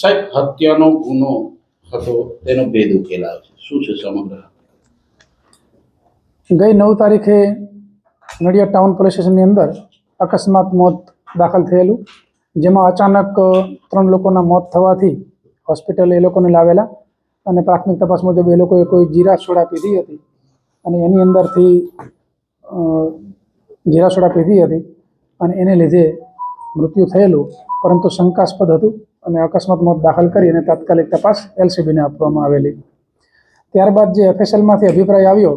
સાહેબ, હત્યાનો ગુનો હતો, તેનો ભેદ ઉકેલાયો છે. શું છે સમગ્ર ગઈ નવ તારીખે નડિયાદ ટાઉન પોલીસ સ્ટેશનની અંદર અકસ્માત મોત દાખલ થયેલું, જેમાં અચાનક ત્રણ લોકોના મોત થવાથી હોસ્પિટલે એ લોકોને લાવેલા અને પ્રાથમિક તપાસ મુજબ એ લોકોએ કોઈ જીરા સોડા પીધી હતી અને એની અંદરથી જીરા સોડા પીધી હતી અને એને લીધે મૃત્યુ થયેલું, પરંતુ શંકાસ્પદ હતું અને અકસ્માત મોત દાખલ કરી અને તાત્કાલિક તપાસ એલસીબીને આપવામાં આવેલી. ત્યારબાદ જે એફએસએલમાંથી અભિપ્રાય આવ્યો,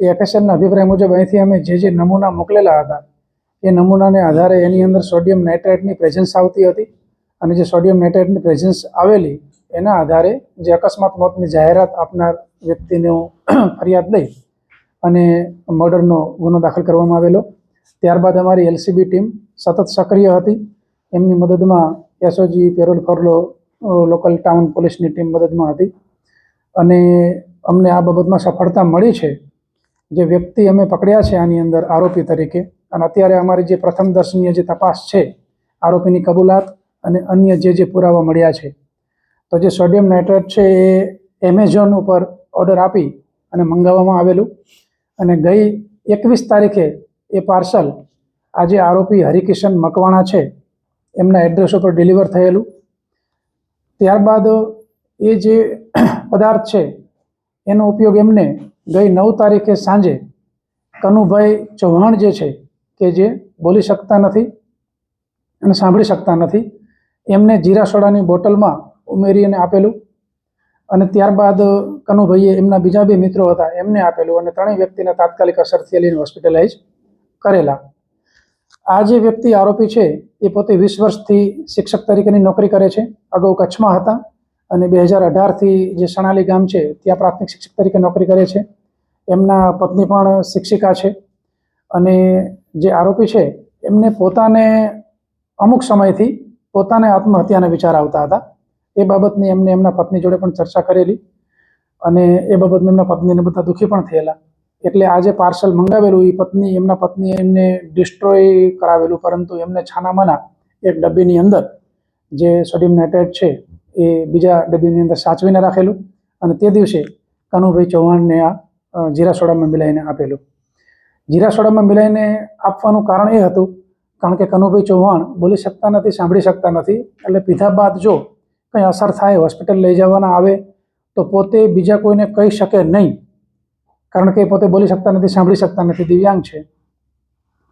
એ એફએસએલના અભિપ્રાય મુજબ અહીંથી અમે જે જે નમૂના મોકલેલા હતા, એ નમૂનાને આધારે એની અંદર સોડિયમ નાઇટ્રેટની પ્રેઝન્સ આવતી હતી અને જે સોડિયમ નાઇટ્રેટની પ્રેઝન્સ આવેલી, એના આધારે જે અકસ્માત મોતની જાહેરાત આપનાર વ્યક્તિનો ફરિયાદ લઈ અને મર્ડરનો ગુનો દાખલ કરવામાં આવેલો. ત્યારબાદ અમારી એલસીબી ટીમ સતત સક્રિય હતી. એમની મદદમાં SOG, parole furlough local town પોલીસની ટીમ મદદમાં હતી. અને અમને આ બાબતમાં સફળતા મળી છે. જે વ્યક્તિ અમે પકડ્યા છે આની અંદર આરોપી તરીકે, અને અત્યારે અમારી જે પ્રથમ દર્શનીય જે તપાસ છે, આરોપીની કબૂલાત અને અન્ય જે જે પુરાવા મળ્યા છે. તો જે સોડિયમ નાઇટ્રેટ છે એ એમેઝોન ઉપર ઓર્ડર આપી અને મંગાવવામાં આવેલું. અને ગઈ એકવીસ તારીખે એ પાર્સલ આજે આરોપી હરિકિશન મકવાણા છે એમના એડ્રેસ ઉપર ડિલિવર થયેલું. ત્યારબાદ એ જે પદાર્થ છે, એનો ઉપયોગ એમને ગઈ નવ તારીખે સાંજે કનુભાઈ ચૌહાણ જે છે, કે જે બોલી શકતા નથી અને સાંભળી શકતા નથી, એમને જીરા સોડાની બોટલમાં ઉમેરી અને આપેલું અને ત્યારબાદ કનુભાઈએ એમના બીજા બે મિત્રો હતા, એમને આપેલું અને ત્રણેય વ્યક્તિને તાત્કાલિક અસરથી લઈને હોસ્પિટલાઇઝ કરેલા. આ જે વ્યક્તિ આરોપી છે, એ પોતે વીસ વર્ષથી શિક્ષક તરીકેની નોકરી કરે છે. અગાઉ કચ્છમાં હતા અને બે હજાર અઢારથી જે સણાલી ગામ છે, ત્યાં પ્રાથમિક શિક્ષક તરીકે નોકરી કરે છે. એમના પત્ની પણ શિક્ષિકા છે અને જે આરોપી છે, એમને પોતાને અમુક સમયથી પોતાને આત્મહત્યાના વિચાર આવતા હતા. એ બાબતની એમને એમના પત્ની જોડે પણ ચર્ચા કરેલી અને એ બાબતમાં એમના પત્નીને બધા દુઃખી પણ થયેલા. એટલે આજે પાર્સલ મંગાવેલું એ પત્ની, એમના પત્ની એમને ડિસ્ટ્રોય કરાવેલું, પરંતુ એમને છાનામાના એક ડબ્બીની અંદર જે સોડિયમ નાઇટ્રેટ છે, એ બીજા ડબ્બીની અંદર સાચવીને રાખેલું અને તે દિવસે કનુભાઈ ચૌહાણને આ જીરા સોડામાં મિલાઈને આપેલું. જીરા સોડામાં મિલાઈને આપવાનું કારણ એ હતું, કારણ કે કનુભાઈ ચૌહાણ બોલી શકતા નથી, સાંભળી શકતા નથી, એટલે પીધા બાદ જો કંઈ અસર થાય હોસ્પિટલ લઈ જવાના આવે, તો પોતે બીજા કોઈને કહી શકે નહીં. કારણ કે એ પોતે બોલી શકતા નથી સાંભળી શકતા નથી દિવ્યાંગ છે.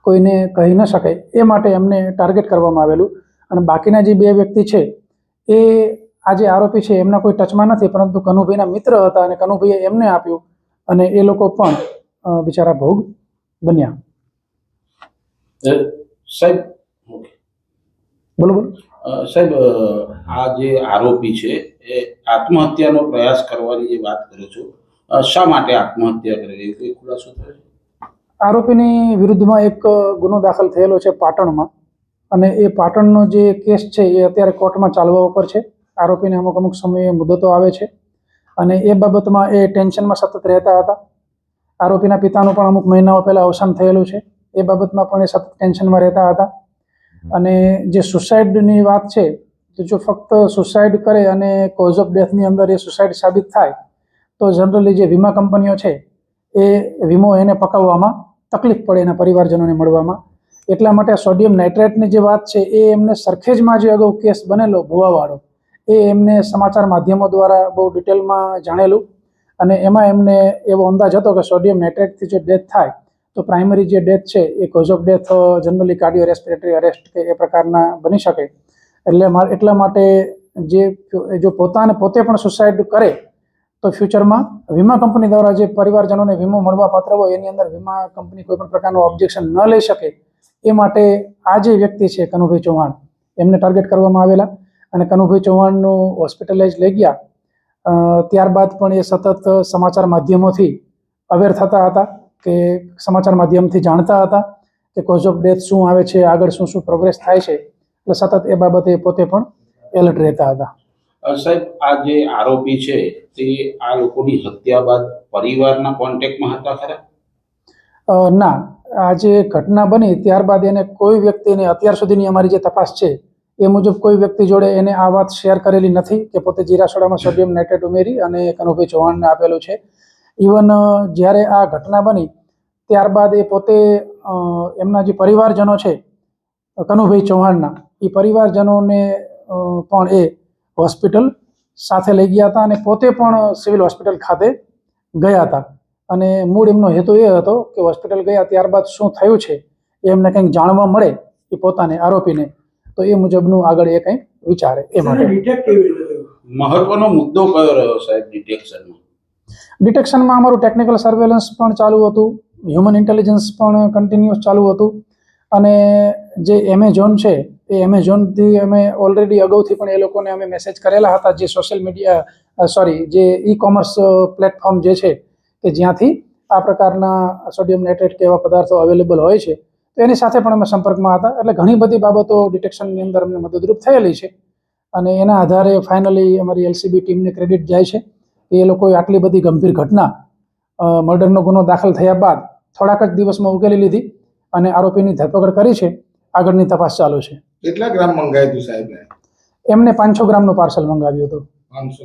કોઈને કહી ન શકાય. એ માટે એમને ટાર્ગેટ કરવામાં આવેલું. અને બાકીના જે બે વ્યક્તિ છે એ આ જે આરોપી છે એમના કોઈ ટચમાં નથી પરંતુ કનુભાઈના મિત્ર હતા અને કનુભાઈએ એમને આપ્યું અને એ લોકો પણ બિચારા ભોગ બન્યા. સાહેબ બોલો બોલો. સાહેબ આ જે આરોપી છે એ આત્મહત્યાનો પ્રયાસ કરવાની જે વાત કરો છો શા માટે આત્મહત્યા કરી કોઈ ખુલાસો થયો આરોપીની વિરુદ્ધમાં એક ગુનો દાખલ થયેલો છે પાટણમાં. અને એ પાટણનો જે કેસ છે, એ અત્યારે કોર્ટમાં ચાલવા ઉપર છે. આરોપીને અમુક અમુક સમયે મુદતો આવે છે. અને એ બાબતમાં એ ટેન્શનમાં સતત રહેતા હતા. આરોપીના પિતાનું પણ અમુક મહિનાઓ પહેલાં અવસાન થયેલું છે. એ બાબતમાં પણ એ સતત ટેન્શનમાં રહેતા હતા. અને જે સુસાઇડની વાત છે જો ફક્ત સુસાઇડ કરે અને કોઝ ઓફ ડેથની અંદર એ સુસાઇડ સાબિત થાય તો જનરલી જે વીમા કંપનીઓ છે, એ વીમો એને પકાવવામાં તકલીફ પડે એના પરિવારજનોને મળવામાં. એટલા માટે સોડિયમ નાઇટ્રેટની જે વાત છે, એ એમને સરખેજમાં જે અગાઉ કેસ બનેલો ભુવાવાળો, એ એમને સમાચાર માધ્યમો દ્વારા બહુ ડિટેલમાં જાણેલું અને એમાં એમને એવો અંદાજ હતો કે સોડિયમ નાઇટ્રેટથી જે ડેથ થાય, તો પ્રાઇમરી જે ડેથ છે, એ cause of death generally cardio respiratory arrest કે એ પ્રકારના બની શકે. એટલે એટલા માટે જે, જો પોતાને પોતે પણ સુસાઇડ કરે તો ફ્યુચરમાં વીમા કંપની દ્વારા જે પરિવારજનોને વીમો મળવા પાત્ર હોય, એની અંદર વીમા કંપની કોઈ પણ પ્રકારનું ઓબ્જેક્શન ન લઈ શકે, એ માટે આ જે વ્યક્તિ છે કનુભાઈ ચૌહાણ, એમને ટાર્ગેટ કરવામાં આવેલા અને કનુભાઈ ચૌહાણનું હોસ્પિટલાઇઝ લઈ ગયા. ત્યારબાદ પણ એ સતત સમાચાર માધ્યમોથી અવેર થતા હતા કે સમાચાર માધ્યમથી જાણતા હતા કે કોઝ ઓફ ડેથ શું આવે છે, આગળ શું શું પ્રોગ્રેસ થાય છે, એટલે સતત એ બાબતે પોતે પણ એલર્ટ રહેતા હતા. સાહેબ, આ જે આરોપી છે, તે આ લોકોની હત્યા બાદ પરિવારના કોન્ટેક્ટમાં હતા ખરા? ના. આ જે ઘટના બની, ત્યારબાદ એને કોઈ વ્યક્તિને અત્યાર સુધીની અમારી જે તપાસ છે, એ મુજબ કોઈ વ્યક્તિ જોડે એને આ વાત શેર કરેલી નથી કે પોતે જીરાસોડામાં સોડિયમ નાઇટ્રેટ ઉમેરી અને કનુભાઈ ચૌહાણને આપેલું છે. ઇવન જ્યારે આ ઘટના બની, ત્યારબાદ એ પોતે એમના જે પરિવારજનો છે, કનુભાઈ ચૌહાણના, એ પરિવારજનોને પણ એ હોસ્પિટલ સાથે લઈ ગયા હતા અને પોતે પણ સિવિલ હોસ્પિટલ ખાતે ગયા હતા. અને મૂળ એમનો હેતુ એ હતો કે હોસ્પિટલ ગયા ત્યારબાદ શું થયું છે એ એમને કંઈક જાણવા મળે એ પોતાને આરોપીને. તો એ મુજબનું આગળ એ કંઈક વિચારે એ માટે. ડિટેક્ટ કેવી રીતે થયું મહત્વનો મુદ્દો કયો રહ્યો સાહેબ ડિટેક્શનમાં ડિટેક્શનમાં અમારું ટેકનિકલ સર્વેલન્સ પણ ચાલુ હતું હ્યુમન ઇન્ટેલિજન્સ પણ કન્ટિન્યુઅસ ચાલુ હતું. અને જે એમેઝોન છે એ એમેઝોનથી અમે ઓલરેડી અગાઉથી પણ એ લોકોને અમે મેસેજ કરેલા હતા જે સોશિયલ મીડિયા સોરી જે ઈ કોમર્સ પ્લેટફોર્મ જે છે કે જ્યાંથી આ પ્રકારના સોડિયમ નાઇટ્રેટ કે એવા પદાર્થો અવેલેબલ હોય છે, તો એની સાથે પણ અમે સંપર્કમાં હતા. એટલે ઘણી બધી બાબતો ડિટેક્શનની અંદર અમને મદદરૂપ થયેલી છે. અને એના આધારે ફાઇનલી અમારી એલસીબી ટીમને ક્રેડિટ જાય છે કે એ લોકોએ આટલી બધી ગંભીર ઘટના મર્ડરનો ગુનો દાખલ થયા બાદ થોડાક જ દિવસમાં ઉકેલી લીધી અને આરોપીની ધરપકડ કરી છે. આગળની તપાસ ચાલુ છે. કેટલા ગ્રામ મંગાવ્યું હતું સાહેબ એમને પાંચસો ગ્રામનું પાર્સલ મંગાવ્યું હતું. પાંચસો